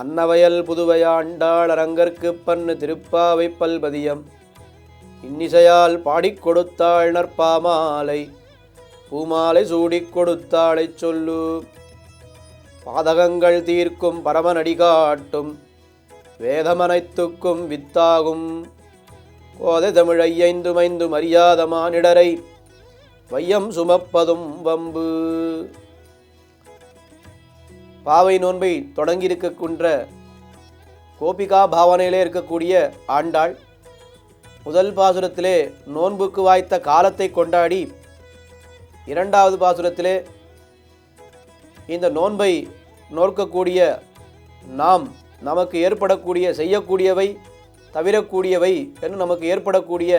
அன்னவயல் புதுவையாண்டாள் அரங்கற்கு பண்ணு திருப்பாவை பல்பதியம் இன்னிசையால் பாடிக் கொடுத்தாள் நற்பாமாலை பூமாலை சூடிக் கொடுத்தாளைச் சொல்லு. பாதகங்கள் தீர்க்கும் பரமனடி காட்டும் வேதமனைத்துக்கும் வித்தாகும். கோதை தமிழை ஐயைந்துமைந்து மரியாத மானிடரை வையம் சுமப்பதும் வம்பு. பாவை நோன்பை தொடங்கியிருக்கக்குன்ற கோபிகா பாவனையிலே இருக்கக்கூடிய ஆண்டாள் முதல் பாசுரத்திலே நோன்புக்கு வாய்த்த காலத்தை கொண்டாடி இரண்டாவது பாசுரத்திலே இந்த நோன்பை நோற்கக்கூடிய நாம் நமக்கு ஏற்படக்கூடிய செய்யக்கூடியவை தவிரக்கூடியவை என்று நமக்கு ஏற்படக்கூடிய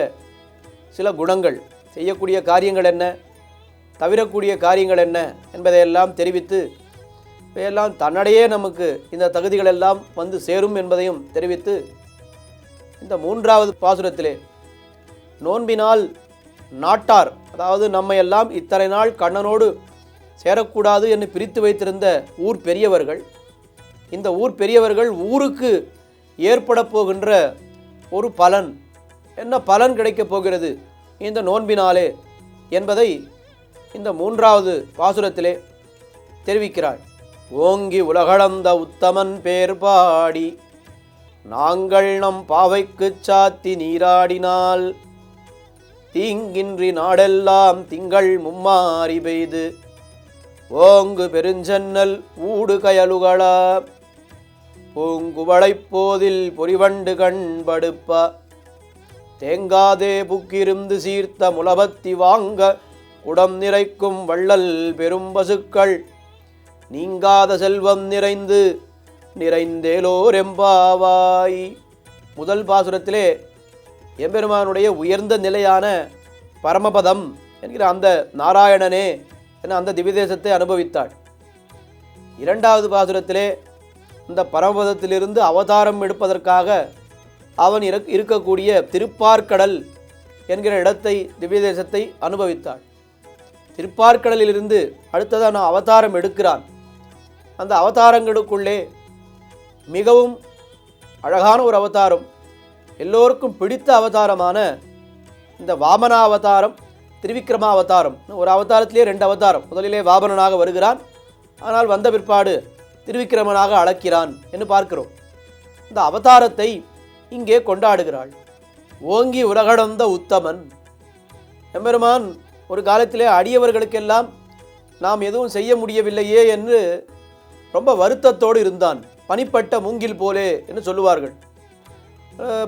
சில குணங்கள். செய்யக்கூடிய காரியங்கள் என்ன? தவிரக்கூடிய காரியங்கள் என்ன? என்பதையெல்லாம் தெரிவித்து இவையெல்லாம் தன்னடையே நமக்கு இந்த தகுதிகள் எல்லாம் வந்து சேரும் என்பதையும் தெரிவித்து இந்த மூன்றாவது பாசுரத்திலே நோன்பினால் நாட்டார் அதாவது நம்மை எல்லாம் இத்தனை நாள் கண்ணனோடு சேரக்கூடாது என்று பிரித்து வைத்திருந்த ஊர் பெரியவர்கள் இந்த ஊர் பெரியவர்கள் ஊருக்கு ஏற்பட போகின்ற ஒரு பலன். என்ன பலன் கிடைக்கப் போகிறது இந்த நோன்பினாலே என்பதை இந்த மூன்றாவது பாசுரத்திலே தெரிவிக்கிறாள் ஓங்கி உலகளந்த உத்தமன் பேர் பாடி நாங்கள் நம் பாவைக்குச் சாத்தி நீராடினால் தீங்கின்றி நாடெல்லாம் திங்கள் மும்மாறி பெய்து ஓங்கு பெருஞ்சன்னல் ஊடு கயலுகளா பூங்குவளைப் போதில் பொறிவண்டு கண்படுப்பா தேங்காதே புக்கிருந்து சீர்த்த முலபத்தி வாங்க குடம் நிறைக்கும் வள்ளல் பெரும் பசுக்கள் நீங்காத செல்வம் நிறைந்து நிறைந்தேலோரெம்பாவாய். முதல் பாசுரத்திலே எம்பெருமானுடைய உயர்ந்த நிலையான பரமபதம் என்கிற அந்த நாராயணனே என அந்த திவிதேசத்தை அனுபவித்தாள். இரண்டாவது பாசுரத்திலே இந்த பரமபதத்திலிருந்து அவதாரம் எடுப்பதற்காக அவன் இருக்- இருக்கக்கூடிய திருப்பார்க்கடல் என்கிற இடத்தை திவ்யதேசத்தை அனுபவித்தாள். திருப்பார்க்கடலிலிருந்து அடுத்ததாக நான் அவதாரம் எடுக்கிறான். அந்த அவதாரங்களுக்குள்ளே மிகவும் அழகான ஒரு அவதாரம் எல்லோருக்கும் பிடித்த அவதாரமான இந்த வாமனா அவதாரம் திருவிக்ரம அவதாரம். ஒரு அவதாரத்திலே ரெண்டு அவதாரம். முதலிலே வாமனனாக வருகிறான் ஆனால் வந்த பிற்பாடு திருவிக்கிரமனாக அழைக்கிறான் என்று பார்க்கிறோம். இந்த அவதாரத்தை இங்கே கொண்டாடுகிறாள். ஓங்கி உலகடந்த உத்தமன். எம்பெருமான் ஒரு காலத்திலே அடியவர்களுக்கெல்லாம் நாம் எதுவும் செய்ய முடியவில்லையே என்று ரொம்ப வருத்தத்தோடு இருந்தான். பனிப்பட்ட மூங்கில் போலே என்று சொல்லுவார்கள்.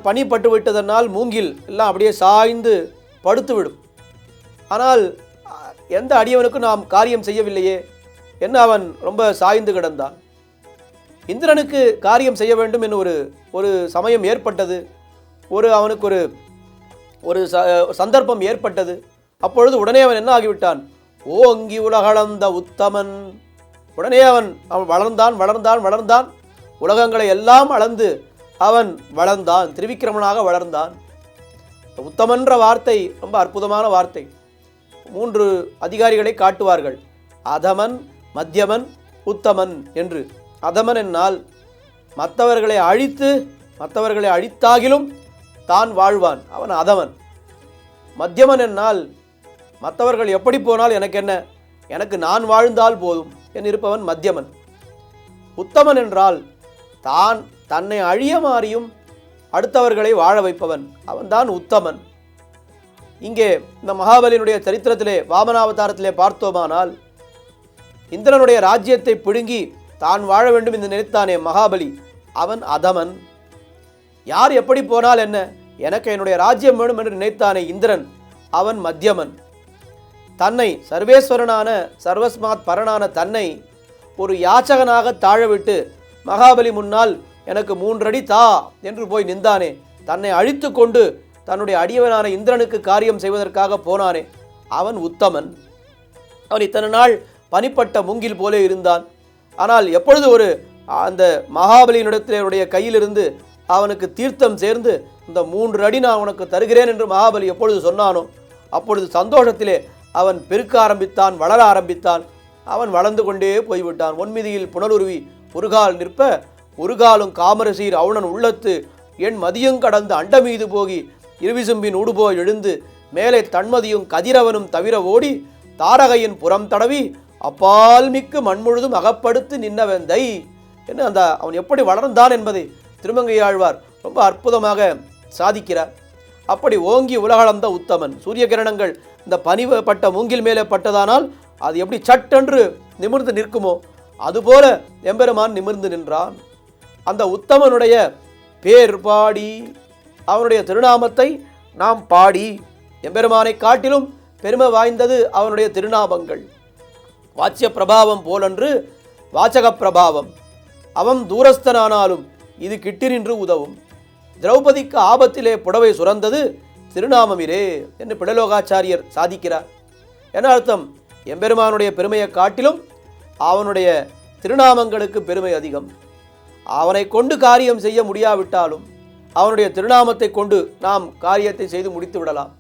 பனிப்பட்டு விட்டதனால் மூங்கில் எல்லாம் அப்படியே சாய்ந்து படுத்துவிடும். ஆனால் எந்த அடியவனுக்கும் நாம் காரியம் செய்யவில்லையே? என்ன அவன் ரொம்ப சாய்ந்து கிடந்தான்? இந்திரனுக்கு காரியம் செய்ய வேண்டும் என்று ஒரு ஒரு சமயம் ஏற்பட்டது. ஒரு அவனுக்கு ஒரு ஒரு ச சந்தர்ப்பம் ஏற்பட்டது. அப்பொழுது உடனே அவன் என்ன ஆகிவிட்டான்? ஓங்கி உலகளந்த உத்தமன். உடனே அவன் அவன் வளர்ந்தான் வளர்ந்தான் வளர்ந்தான். உலகங்களை எல்லாம் அளந்து அவன் வளர்ந்தான் திரிவிக்கிரமனாக வளர்ந்தான். உத்தமன்ற வார்த்தை ரொம்ப அற்புதமான வார்த்தை. மூன்று அதிகாரிகளை காட்டுவார்கள். அதமன் மத்தியமன் உத்தமன் என்று. அதமன் என்னால் மற்றவர்களை அழித்து மற்றவர்களை அழித்தாகிலும் தான் வாழ்வான். அவன் அதமன். மத்தியமன் என்னால் மற்றவர்கள் எப்படி போனால் எனக்கு என்ன? எனக்கு நான் வாழ்ந்தால் போதும். என் இருப்பவன் மத்தியமன். உத்தமன் என்றால் தான் தன்னை அழிய மாறியும் அடுத்தவர்களை வாழ வைப்பவன். அவன்தான் உத்தமன். இங்கே இந்த மகாபலியினுடைய சரித்திரத்திலே வாமனாவதாரத்திலே பார்த்தோமானால் இந்திரனுடைய ராஜ்யத்தை பிடுங்கி தான் வாழ வேண்டும் என்று நினைத்தானே மகாபலி. அவன் அதமன். யார் எப்படி போனால் என்ன? எனக்கு என்னுடைய ராஜ்யம் வேணும் என்று நினைத்தானே இந்திரன். அவன் மத்தியமன். தன்னை சர்வேஸ்வரனான சர்வஸ்மாத் பரனான தன்னை ஒரு யாச்சகனாக தாழவிட்டு மகாபலி முன்னால் எனக்கு மூன்றடி தா என்று போய் நின்றானே. தன்னை அழித்து கொண்டு தன்னுடைய அடியவனான இந்திரனுக்கு காரியம் செய்வதற்காக போனானே. அவன் உத்தமன். அவன் இத்தனை நாள் பனிப்பட்ட மூங்கில் போலே இருந்தான். ஆனால் எப்பொழுது ஒரு அந்த மகாபலியினுடைய கையிலிருந்து அவனுக்கு தீர்த்தம் சேர்ந்து இந்த மூன்று அடி நான் உனக்கு தருகிறேன் என்று மகாபலி எப்பொழுது சொன்னானோ அப்பொழுது சந்தோஷத்திலே அவன் பெருக்க ஆரம்பித்தான் வளர ஆரம்பித்தான். அவன் வளர்ந்து கொண்டே போய்விட்டான். ஒன்மிதியில் புனலுருவி முருகால் நிற்ப ஒரு காலும் காமரசீர் அவுணன் உள்ளத்து. என் மதியும் கடந்து அண்டமீது போகி இருவிசும்பின் உடுபோய் எழுந்து மேலே தன்மதியும் கதிரவனும் தவிர ஓடி தாரகையின் புறம் தடவி அப்பால் மிக்கு மண்முழுதும் அகப்படுத்து நின்னவெந்தை. என்று அந்த அவன் எப்படி வளர்ந்தான் என்பதை திருமங்கையாழ்வார் ரொம்ப அற்புதமாக சாதிக்கிறார். அப்படி ஓங்கி உலகளந்த உத்தமன். சூரிய கிரணங்கள் இந்த பனிப்பட்ட மூங்கில் மேலே பட்டதானால் அது எப்படி சட்டென்று நிமிர்ந்து நிற்குமோ அதுபோல எம்பெருமான் நிமிர்ந்து நின்றான். அந்த உத்தமனுடைய பேர் பாடி அவனுடைய திருநாமத்தை நாம் பாடி. எம்பெருமானை காட்டிலும் பெருமை வாய்ந்தது அவனுடைய திருநாமங்கள். வாச்சிய பிரபாவம் போலன்று வாச்சக பிரபாவம். அவன் தூரஸ்தனானாலும் இது கிட்டி நின்று உதவும். திரௌபதிக்கு ஆபத்திலே புடவை சுரந்தது திருநாமமிரே என்று பிடலோகாச்சாரியர் சாதிக்கிறார். என்ன அர்த்தம்? எம்பெருமானுடைய பெருமையை காட்டிலும் அவனுடைய திருநாமங்களுக்கு பெருமை அதிகம். அவனை கொண்டு காரியம் செய்ய முடியாவிட்டாலும் அவனுடைய திருநாமத்தை கொண்டு நாம் காரியத்தை செய்து முடித்து விடலாம்.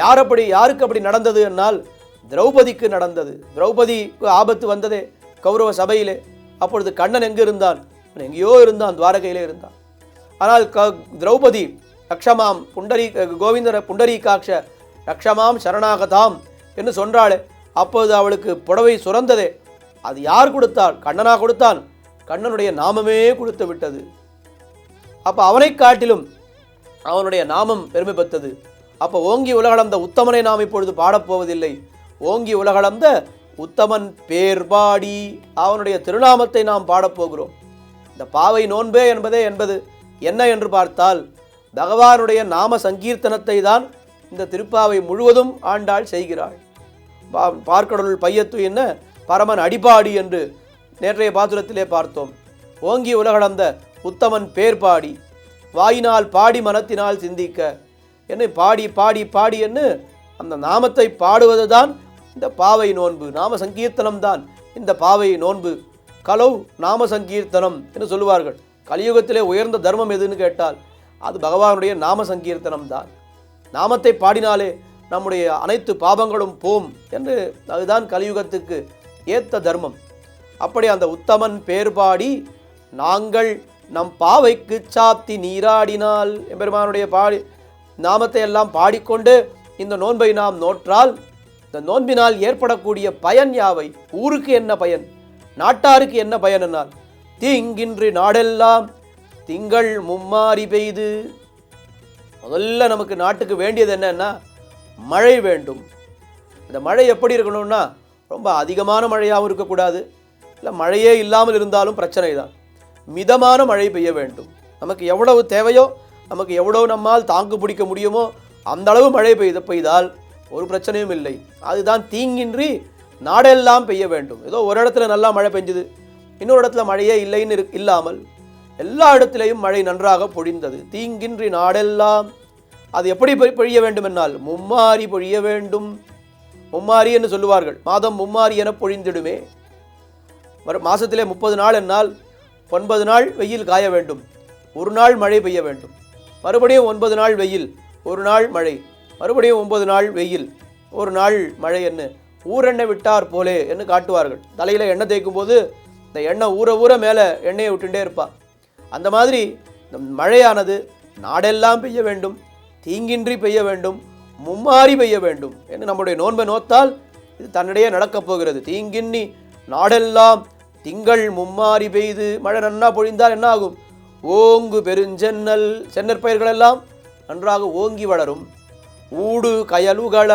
யார் அப்படி யாருக்கு அப்படி நடந்தது என்னால் திரௌபதிக்கு நடந்தது. திரௌபதிக்கு ஆபத்து வந்ததே கௌரவ சபையிலே. அப்பொழுது கண்ணன் எங்கு இருந்தான் எங்கேயோ இருந்தான் துவாரகையிலே இருந்தான். ஆனால் க திரௌபதி ரக்ஷமாம் புண்டரீ கோவிந்தர புண்டரீகாட்ச ரக்ஷமாம் சரணாகதாம் என்று சொன்றாள். அப்போது அவளுக்கு புடவை சுரந்ததே. அது யார் கொடுத்தாள்? கண்ணனா கொடுத்தான். கண்ணனுடைய நாமமே கொடுத்து விட்டது. அப்போ அவனை காட்டிலும் அவனுடைய நாமம் பெருமை பெற்றது. அப்போ ஓங்கி உலகளந்த உத்தமனை நாம் இப்பொழுது பாடப்போவதில்லை ஓங்கி உலகளந்த உத்தமன் பேர் பாடி அவனுடைய திருநாமத்தை நாம் பாடப்போகிறோம் இந்த பாவை நோன்பே என்பதே என்பது என்ன என்று பார்த்தால் பகவானுடைய நாம சங்கீர்த்தனத்தை தான் இந்த திருப்பாவை முழுவதும் ஆண்டாள் செய்கிறாள். பா- பார்க்கடலுள் பையத்து என்ன? பரமன் அடிபாடி என்று நேற்றைய பாசுரத்திலே பார்த்தோம். ஓங்கி உலகளந்த உத்தமன் பேர் பாடி வாயினால் பாடி மனத்தினால் சிந்திக்க. என்ன பாடி பாடி பாடி என்று அந்த நாமத்தை பாடுவது தான் இந்த பாவை நோன்பு. நாம சங்கீர்த்தனம் தான் இந்த பாவை நோன்பு. கலௌ நாம சங்கீர்த்தனம் என்று சொல்லுவார்கள். கலியுகத்திலே உயர்ந்த தர்மம் எதுன்னு கேட்டால் அது பகவானுடைய நாம சங்கீர்த்தனம் தான் நாமத்தை பாடினாலே நம்முடைய அனைத்து பாபங்களும் போம் என்று அதுதான் கலியுகத்துக்கு ஏத்த தர்மம். அப்படி அந்த உத்தமன் பேர் பாடி நாங்கள் நம் பாவைக்கு சாத்தி நீராடினால் எம்பெருமானுடைய பாடி நாமத்தை எல்லாம் பாடிக்கொண்டு இந்த நோன்பை நாம் நோற்றால் இந்த நோன்பினால் ஏற்படக்கூடிய பயன் யாவை? ஊருக்கு என்ன பயன்? நாட்டாருக்கு என்ன பயன் என்னால்? தீங்கின்றி நாடெல்லாம் திங்கள் மும்மாரி பெய்து. முதல்ல நமக்கு நாட்டுக்கு வேண்டியது என்னன்னா மழை வேண்டும். இந்த மழை எப்படி இருக்கணும்னா ரொம்ப அதிகமான மழையாகவும் இருக்கக்கூடாது. இல்லை மழையே இல்லாமல் இருந்தாலும் பிரச்சனை தான் மிதமான மழை பெய்ய வேண்டும். நமக்கு எவ்வளவு தேவையோ நமக்கு எவ்வளவு நம்மால் தாங்கு பிடிக்க முடியுமோ அந்த அளவு மழை பெய்த பெய்தால் ஒரு பிரச்சனையும் இல்லை. அதுதான் தீங்கின்றி நாடெல்லாம் பெய்ய வேண்டும். ஏதோ ஒரு இடத்துல நல்லா மழை பெஞ்சுது. இன்னொரு இடத்துல மழையே இல்லைன்னு இல்லாமல் எல்லா இடத்திலேயும் மழை நன்றாக பொழிந்தது. தீங்கின்றி நாடெல்லாம். அது எப்படி பொய் பொழிய வேண்டும் என்னால் மும்மாரி பொழிய வேண்டும். மும்மாரி என்று சொல்லுவார்கள். மாதம் மும்மாரி என பொழிந்திடுமே. மாதத்திலே முப்பது நாள் என்னால் ஒன்பது நாள் வெயில் காய வேண்டும். ஒரு நாள் மழை பெய்ய வேண்டும். மறுபடியும் ஒன்பது நாள் வெயில் ஒரு நாள் மழை. மறுபடியும் ஒன்பது நாள் வெயில் ஒரு நாள் மழை என்ன ஊரெண்ணெய் விட்டார் போலே என்று காட்டுவார்கள். தலையில் எண்ணெய் தேய்க்கும் போது இந்த எண்ணெய் ஊற ஊற மேலே எண்ணெயை விட்டுட்டே இருப்பான் அந்த மாதிரி நம் மழையானது நாடெல்லாம் பெய்ய வேண்டும் தீங்கின்றி பெய்ய வேண்டும் மும்மாறி பெய்ய வேண்டும் என்று நம்முடைய நோன்பை நோத்தால் இது தன்னிடையே நடக்கப் போகிறது. தீங்கின்னி நாடெல்லாம் திங்கள் மும்மாறி பெய்து மழை நன்னா பொழிந்தால் என்ன ஆகும்? ஓங்கு பெருஞ்சென்னல் சென்னற்பயிர்கள் எல்லாம் நன்றாக ஓங்கி வளரும். ஊடு கயலுகள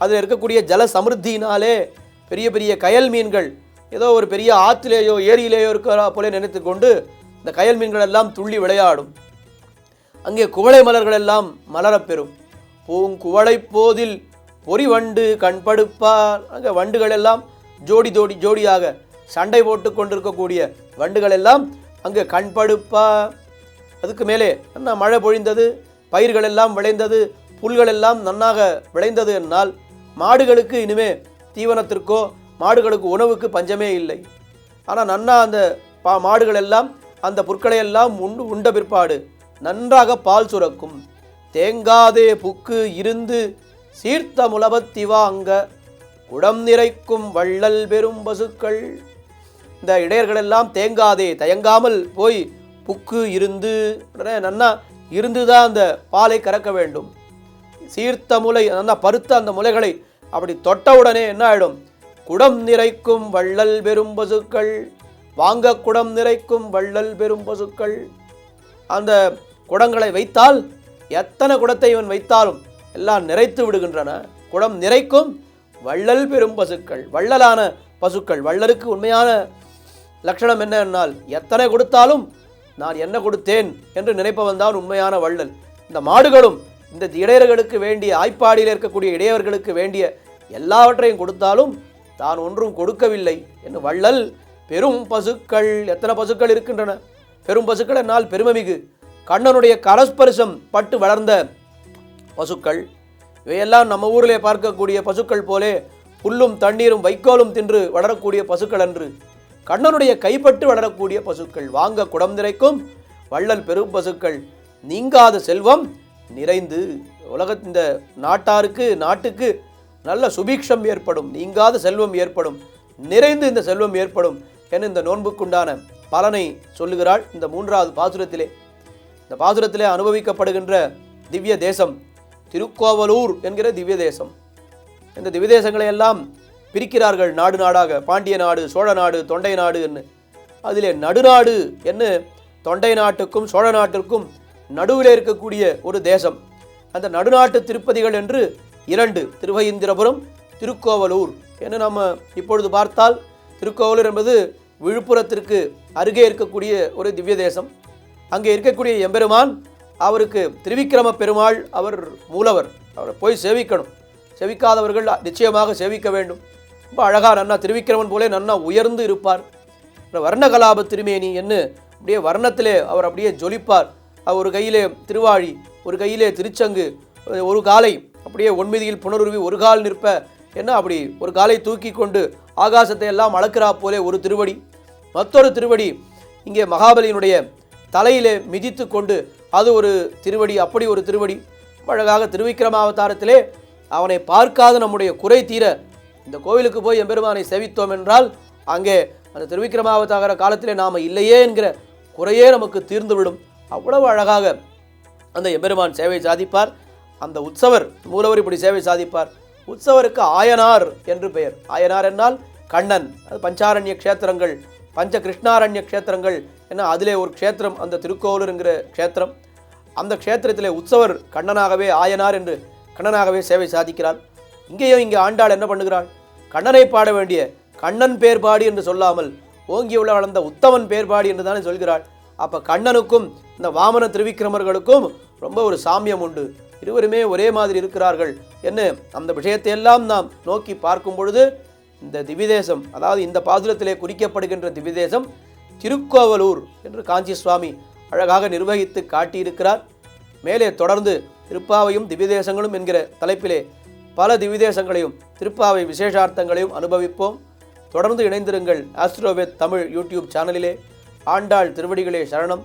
அதில் இருக்கக்கூடிய ஜல சமிருத்தினாலே பெரிய பெரிய கயல் மீன்கள் ஏதோ ஒரு பெரிய ஆற்றிலேயோ ஏரியிலேயோ இருக்கிற போல நினைத்து கொண்டு இந்த கயல் மீன்கள் எல்லாம் துள்ளி விளையாடும். அங்கே குவளை மலர்கள் எல்லாம் மலரப் பெறும் பூங்குவளை போதில் பொறிவண்டு கண்படுப்பால் அங்கே வண்டுகள் எல்லாம் ஜோடி ஜோடி ஜோடியாக சண்டை போட்டு கொண்டிருக்கக்கூடிய வண்டுகள் எல்லாம் அங்கே கண்படுப்பா அதுக்கு மேலே என்ன மழை பொழிந்தது பயிர்கள் எல்லாம் விளைந்தது புல்கள் எல்லாம் நன்னாக விளைந்தது என்னால் மாடுகளுக்கு இனிமே தீவனத்திற்கோ மாடுகளுக்கு உணவுக்கு பஞ்சமே இல்லை. ஆனால் நன்னா அந்த பா மாடுகள் எல்லாம் அந்த புற்களையெல்லாம் உண்டு உண்ட பிற்பாடு. நன்றாக பால் சுரக்கும். தேங்காதே புக்கு இருந்து சீர்த்த முலபத்திவாங்க குடம் நிறைக்கும் வள்ளல் பெரும் பசுக்கள். இந்த இடையர்களெல்லாம் தேங்காதே தயங்காமல் போய் புக்கு இருந்து உடனே நன்னா இருந்து தான் அந்த பாலை கறக்க வேண்டும். சீர்த்த முலை நல்லா பருத்த அந்த முலைகளை அப்படி தொட்டவுடனே என்ன ஆயிடும்? குடம் நிறைக்கும் வள்ளல் பெரும் பசுக்கள். வாங்க குடம் நிறைக்கும் வள்ளல் பெரும் பசுக்கள். அந்த குடங்களை வைத்தால் எத்தனை குடத்தை இவன் வைத்தாலும் எல்லாம் நிறைத்து விடுகின்றன. குடம் நிறைக்கும் வள்ளல் பெரும் பசுக்கள். வள்ளலான பசுக்கள். வள்ளலுக்கு உண்மையான லட்சணம் என்ன என்னால்? எத்தனை கொடுத்தாலும் நான் என்ன கொடுத்தேன் என்று நினைப்பவன் தான் உண்மையான வள்ளல். இந்த மாடுகளும் இந்த இடையர்களுக்கு வேண்டிய ஆய்ப்பாடியில் இருக்கக்கூடிய இடையவர்களுக்கு வேண்டிய எல்லாவற்றையும் கொடுத்தாலும் தான் ஒன்றும் கொடுக்கவில்லை. என்று வள்ளல் பெரும் பசுக்கள் எத்தனை பசுக்கள் இருக்கின்றன? பெரும் பசுக்கள் என்னால் பெருமைமிகு. கண்ணனுடைய கரஸ்பரிசம் பட்டு வளர்ந்த பசுக்கள். இவையெல்லாம் நம்ம ஊரிலே பார்க்கக்கூடிய பசுக்கள் போலே புல்லும் தண்ணீரும் வைக்கோலும் தின்று வளரக்கூடிய பசுக்கள் அன்று. கண்ணனுடைய கைப்பட்டு வளரக்கூடிய பசுக்கள். வாங்க குடம் நிறைக்கும். வள்ளல் பெரும் பசுக்கள். நீங்காத செல்வம் நிறைந்து. உலக இந்த நாட்டாருக்கு நாட்டுக்கு நல்ல சுபீக்ஷம் ஏற்படும். நீங்காத செல்வம் ஏற்படும். நிறைந்து இந்த செல்வம் ஏற்படும். என இந்த நோன்புக்குண்டான பலனை சொல்லுகிறாள் இந்த மூன்றாவது பாசுரத்திலே. இந்த பாசுரத்திலே அனுபவிக்கப்படுகின்ற திவ்ய தேசம் திருக்கோவலூர் என்கிற திவ்ய தேசம். இந்த திவ்ய தேசங்களை எல்லாம் பிரிக்கிறார்கள் நாடு நாடாக. பாண்டிய நாடு சோழ நாடு தொண்டை நாடு என்று. அதிலே நடுநாடு என்று தொண்டை நாட்டுக்கும் சோழ நாட்டிற்கும் நடுவிலே இருக்கக்கூடிய ஒரு தேசம். அந்த நடுநாட்டு திருப்பதிகள் என்று இரண்டு திருவயந்திரபுரம் திருக்கோவலூர் என்று நம்ம இப்பொழுது பார்த்தால் திருக்கோவலூர் என்பது விழுப்புரத்திற்கு அருகே இருக்கக்கூடிய ஒரு திவ்ய தேசம். அங்கே இருக்கக்கூடிய எம்பெருமான் அவருக்கு திருவிக்கிரம பெருமாள் அவர் மூலவர். அவரை போய் சேவிக்கணும். செவிக்காதவர்கள் நிச்சயமாக சேவிக்க வேண்டும். ரொம்ப அழகாக நன்னா திருவிக்கிரமன் போலே நன்னா உயர்ந்து இருப்பார். வர்ணகலாப திருமேனி என்று அப்படியே வர்ணத்திலே அவர் அப்படியே ஜொலிப்பார். அவர் ஒரு கையிலே திருவாழி ஒரு கையிலே திருச்சங்கு ஒரு காலை அப்படியே ஒன்மீதியில் புனருருவி ஒரு கால் நிற்ப என்ன அப்படி? ஒரு காலை தூக்கி கொண்டு ஆகாசத்தை எல்லாம் அளக்கிறா போலே ஒரு திருவடி. மற்றொரு திருவடி இங்கே மகாபலியினுடைய தலையிலே மிதித்து கொண்டு அது ஒரு திருவடி அப்படி ஒரு திருவடி. அழகாக திருவிக்கிரமாவதாரத்திலே அவனை பார்க்காத நம்முடைய குறை தீர இந்த கோவிலுக்கு போய் எம்பெருமானை சேவித்தோம் என்றால் அங்கே அந்த திருவிக்கிரமாவதாகிற காலத்திலே நாம் இல்லையே என்கிற குறையே நமக்கு தீர்ந்துவிடும். அவ்வளவு அழகாக அந்த எம்பெருமான் சேவை சாதிப்பார். அந்த உற்சவர் மூலவர் இப்படி சேவை சாதிப்பார். உற்சவருக்கு ஆயனார் என்று பெயர். ஆயனார் என்னால் கண்ணன். அது பஞ்சாரண்ய க்ஷேத்திரங்கள் பஞ்ச கிருஷ்ணாரண்ய க்ஷேத்திரங்கள் என்ன அதிலே ஒரு க்ஷேத்திரம் அந்த திருக்கோவிலூருங்கிற க்ஷேத்திரம். அந்த க்ஷேத்திரத்திலே உற்சவர் கண்ணனாகவே ஆயனார் என்று கண்ணனாகவே சேவை சாதிக்கிறார். இங்கேயும் இங்கே ஆண்டாள் என்ன பண்ணுகிறாள்? கண்ணனை பாட வேண்டிய கண்ணன் பேர்பாடு என்று சொல்லாமல் ஓங்கியுள்ள வளர்ந்த உத்தமன் பேர்பாடி என்று தானே சொல்கிறாள். அப்போ கண்ணனுக்கும் இந்த வாமன திருவிக்கிரமர்களுக்கும் ரொம்ப ஒரு சாமியம் உண்டு. இருவருமே ஒரே மாதிரி இருக்கிறார்கள் என்ன அந்த விஷயத்தையெல்லாம் நாம் நோக்கி பார்க்கும் பொழுது இந்த திவிதேசம் அதாவது இந்த பாசுரத்திலே குறிக்கப்படுகின்ற திவிதேசம் திருக்கோவலூர் என்று காஞ்சி சுவாமி அழகாக நிர்வகித்து காட்டியிருக்கிறார். மேலே தொடர்ந்து திருப்பாவையும் திவிதேசங்களும் என்கிற தலைப்பிலே பல திவிதேசங்களையும் திருப்பாவை விசேஷார்த்தங்களையும் அனுபவிப்போம். தொடர்ந்து இணைந்திருங்கள் ஆஸ்ட்ரோவேத் தமிழ் யூடியூப் சேனலிலே. ஆண்டாள் திருவடிகளே சரணம்.